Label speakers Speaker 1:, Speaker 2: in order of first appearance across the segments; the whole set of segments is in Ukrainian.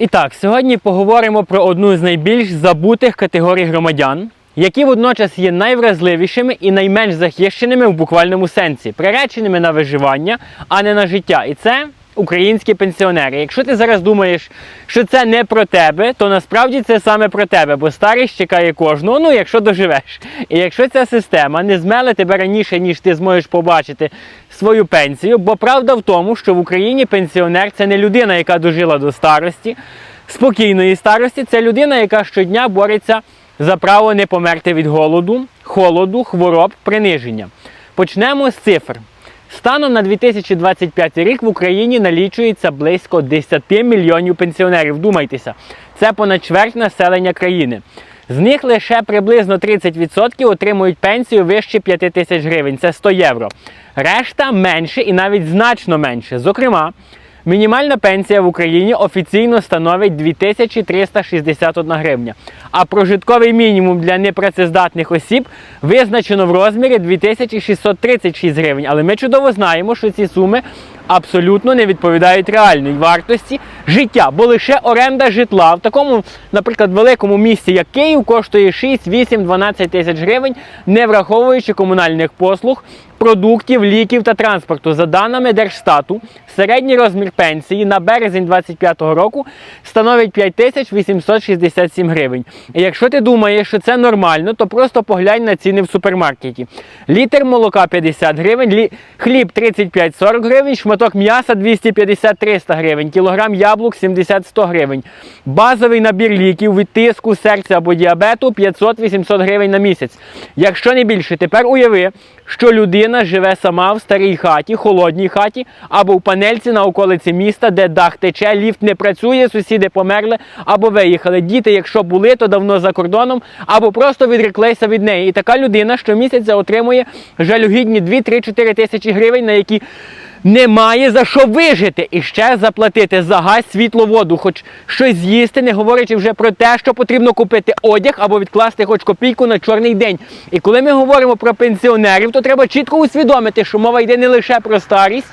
Speaker 1: І так, сьогодні поговоримо про одну з найбільш забутих категорій громадян, які водночас є найвразливішими і найменш захищеними в буквальному сенсі, приреченими на виживання, а не на життя. І це українські пенсіонери. Якщо ти зараз думаєш, що це не про тебе, то насправді це саме про тебе, бо старість чекає кожного, ну якщо доживеш. І якщо ця система не змеле тебе раніше, ніж ти зможеш побачити свою пенсію, бо правда в тому, що в Україні пенсіонер це не людина, яка дожила до старості, спокійної старості, це людина, яка щодня бореться за право не померти від голоду, холоду, хвороб, приниження. Почнемо з цифр. Станом на 2025 рік в Україні налічується близько 10 мільйонів пенсіонерів. Думайтеся, це понад чверть населення країни. З них лише приблизно 30% отримують пенсію вище 5 тисяч гривень, це 100 євро. Решта менше і навіть значно менше. Зокрема, мінімальна пенсія в Україні офіційно становить 2361 гривня, а прожитковий мінімум для непрацездатних осіб визначено в розмірі 2636 гривень. Але ми чудово знаємо, що ці суми абсолютно не відповідають реальній вартості життя, бо лише оренда житла в такому, наприклад, великому місті, як Київ, коштує 6, 8, 12 тисяч гривень, не враховуючи комунальних послуг, продуктів, ліків та транспорту. За даними Держстату, середній розмір пенсії на березень 2025 року становить 5867 гривень. І якщо ти думаєш, що це нормально, то просто поглянь на ціни в супермаркеті. Літр молока 50 гривень, лі... хліб 35-40 гривень, шматок м'яса 250-300 гривень, кілограм яблук 70-100 гривень. Базовий набір ліків від тиску, серця або діабету 500-800 гривень на місяць. Якщо не більше, тепер уяви, що людина живе сама в старій хаті, холодній хаті або в панельці на околиці міста, де дах тече, ліфт не працює, сусіди померли або виїхали. Діти, якщо були, то давно за кордоном, або просто відреклися від неї. І така людина щомісяця отримує жалюгідні 2-3-4 тисячі гривень, на які немає за що вижити і ще заплатити за газ, світло, воду, хоч щось з'їсти, не говорячи вже про те, що потрібно купити одяг або відкласти хоч копійку на чорний день. І коли ми говоримо про пенсіонерів, то треба чітко усвідомити, що мова йде не лише про старість,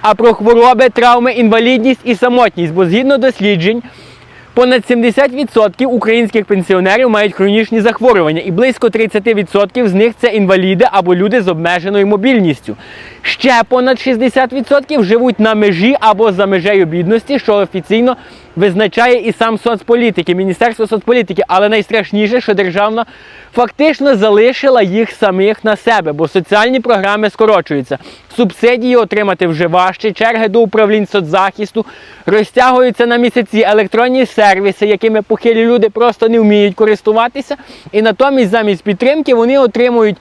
Speaker 1: а про хвороби, травми, інвалідність і самотність. Бо згідно досліджень. Понад 70% українських пенсіонерів мають хронічні захворювання, і близько 30% з них це інваліди або люди з обмеженою мобільністю. Ще понад 60% живуть на межі або за межею бідності, що офіційно визначає і сам соцполітики, Міністерство соцполітики. Але найстрашніше, що державна фактично залишила їх самих на себе, бо соціальні програми скорочуються. Субсидії отримати вже важче, черги до управлінь соцзахисту розтягуються на місяці електронні сервіси, якими похилі люди просто не вміють користуватися. І натомість замість підтримки вони отримують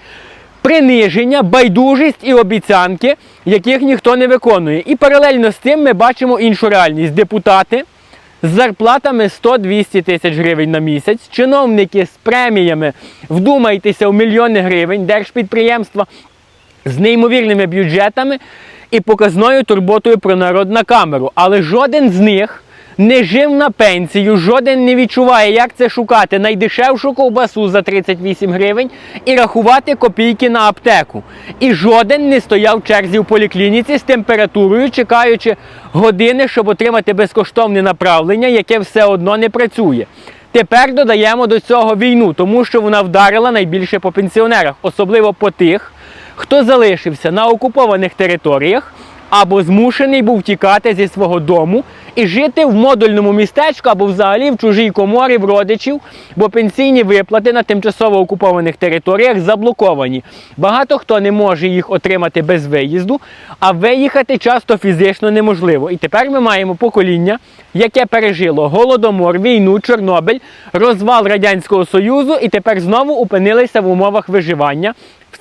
Speaker 1: приниження, байдужість і обіцянки, яких ніхто не виконує. І паралельно з цим ми бачимо іншу реальність. Депутати з зарплатами 100-200 тисяч гривень на місяць, чиновники з преміями, вдумайтеся, у мільйони гривень, держпідприємства з неймовірними бюджетами і показною турботою про народ на камеру. Але жоден з них не жив на пенсію, жоден не відчуває, як це шукати найдешевшу ковбасу за 38 гривень і рахувати копійки на аптеку. І жоден не стояв в черзі в поліклініці з температурою, чекаючи години, щоб отримати безкоштовне направлення, яке все одно не працює. Тепер додаємо до цього війну, тому що вона вдарила найбільше по пенсіонерах, особливо по тих, хто залишився на окупованих територіях або змушений був тікати зі свого дому і жити в модульному містечку або взагалі в чужій коморі в родичів, бо пенсійні виплати на тимчасово окупованих територіях заблоковані. Багато хто не може їх отримати без виїзду, а виїхати часто фізично неможливо. І тепер ми маємо покоління, яке пережило голодомор, війну, Чорнобиль, розвал Радянського Союзу і тепер знову опинилися в умовах виживання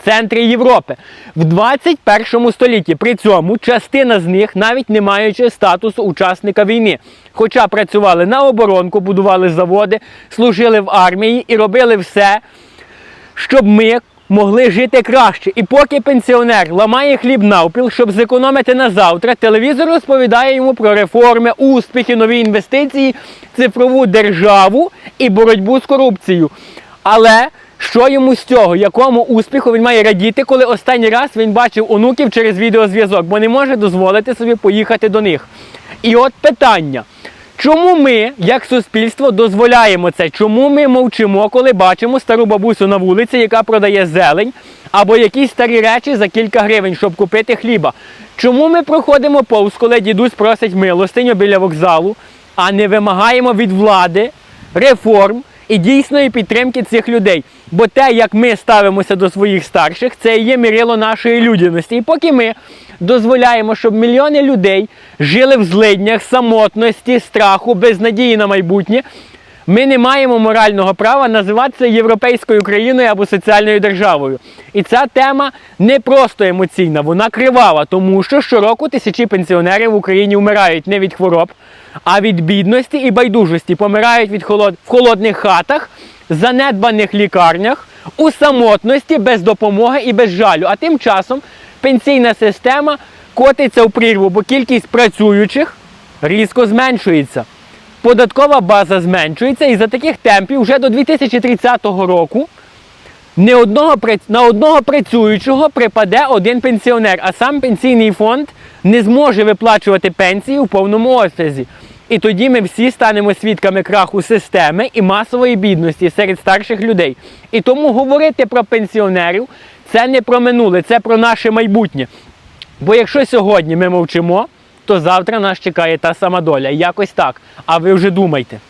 Speaker 1: центрі Європи в 21 столітті. При цьому частина з них навіть не маючи статусу учасника війни. Хоча працювали на оборонку, будували заводи, служили в армії і робили все, щоб ми могли жити краще. І поки пенсіонер ламає хліб навпіл, щоб зекономити на завтра, телевізор розповідає йому про реформи, успіхи, нові інвестиції, цифрову державу і боротьбу з корупцією. Але що йому з цього? Якому успіху він має радіти, коли останній раз він бачив онуків через відеозв'язок, бо не може дозволити собі поїхати до них. І от питання. Чому ми, як суспільство, дозволяємо це? Чому ми мовчимо, коли бачимо стару бабусю на вулиці, яка продає зелень, або якісь старі речі за кілька гривень, щоб купити хліба? Чому ми проходимо повз, коли дідусь просить милостиню біля вокзалу, а не вимагаємо від влади реформ і дійсної підтримки цих людей? Бо те, як ми ставимося до своїх старших, це є мірило нашої людяності. І поки ми дозволяємо, щоб мільйони людей жили в злиднях, самотності, страху, без надії на майбутнє. Ми не маємо морального права називатися європейською країною або соціальною державою. І ця тема не просто емоційна, вона кривава, тому що щороку тисячі пенсіонерів в Україні вмирають не від хвороб, а від бідності і байдужості. Помирають від холод... в холодних хатах, занедбаних лікарнях, у самотності, без допомоги і без жалю. А тим часом пенсійна система котиться в прірву, бо кількість працюючих різко зменшується. Податкова база зменшується, і за таких темпів вже до 2030 року не одного, на одного працюючого припаде один пенсіонер, а сам пенсійний фонд не зможе виплачувати пенсії у повному обсязі. І тоді ми всі станемо свідками краху системи і масової бідності серед старших людей. І тому говорити про пенсіонерів це не про минуле, це про наше майбутнє. Бо якщо сьогодні ми мовчимо, то завтра нас чекає та сама доля. Якось так. А ви вже думайте.